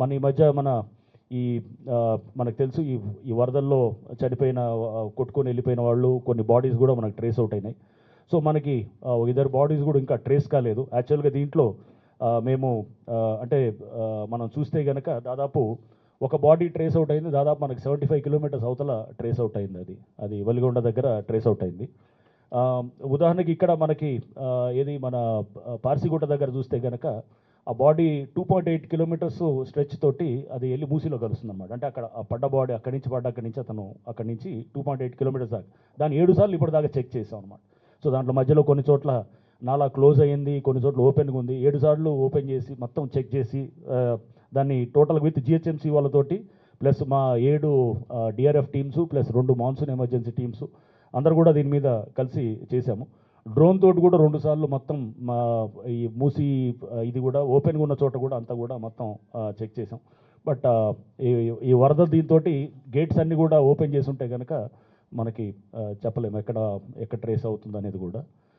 మన ఈ మధ్య మన ఈ మనకు తెలుసు ఈ ఈ వరదల్లో చనిపోయిన కొట్టుకొని వెళ్ళిపోయిన వాళ్ళు కొన్ని బాడీస్ కూడా మనకు ట్రేస్ అవుట్ అయినాయి. సో మనకి ఇద్దరు బాడీస్ కూడా ఇంకా ట్రేస్ కాలేదు. యాక్చువల్గా దీంట్లో మేము అంటే మనం చూస్తే కనుక దాదాపు ఒక బాడీ ట్రేస్ అవుట్ అయింది. దాదాపు మనకి సెవెంటీ ఫైవ్ కిలోమీటర్స్ అవతల ట్రేస్ అవుట్ అయింది అది. అది వలిగొండ దగ్గర ట్రేస్ అవుట్ అయింది. ఉదాహరణకి ఇక్కడ మనకి ఏది మన పార్సిగుట్ట దగ్గర చూస్తే కనుక ఆ body two point eight kilometres stretch తోటి అది వెళ్ళి మూసీలో కలుస్తుంది అనమాట అంటే అక్కడ ఆ పడ్డ బాడీ అక్కడి నుంచి పడ్డ అక్కడి నుంచి అతను అక్కడి నుంచి టూ పాయింట్ ఎయిట్ కిలోమీటర్స్ దాకా. దాన్ని ఏడు సార్లు ఇప్పటిదాకా దాకా చెక్ చేసాం అనమాట సో దాంట్లో మధ్యలో కొన్ని చోట్ల నాలా క్లోజ్ అయ్యింది కొన్ని చోట్ల ఓపెన్గా ఉంది. ఏడు సార్లు ఓపెన్ చేసి మొత్తం చెక్ చేసి దాన్ని టోటల్ విత్ జిహెచ్ఎంసీ వాళ్ళతోటి ప్లస్ మా ఏడు డిఆర్ఎఫ్ టీమ్స్ ప్లస్ రెండు మాన్సూన్ ఎమర్జెన్సీ టీమ్స్ అందరు కూడా దీని మీద కలిసి చేశాము. డ్రోన్ తోటి కూడా రెండు సార్లు మొత్తం మా ఈ మూసి ఇది కూడా ఓపెన్గా ఉన్న చోట కూడా అంతా కూడా మొత్తం చెక్ చేసాం బట్ ఈ ఈ వరద దీంతో గేట్స్ అన్నీ కూడా ఓపెన్ చేసి ఉంటే కనుక మనకి చెప్పలేము ఎక్కడ ఎక్కడ ట్రేస్ అవుతుంది అనేది కూడా.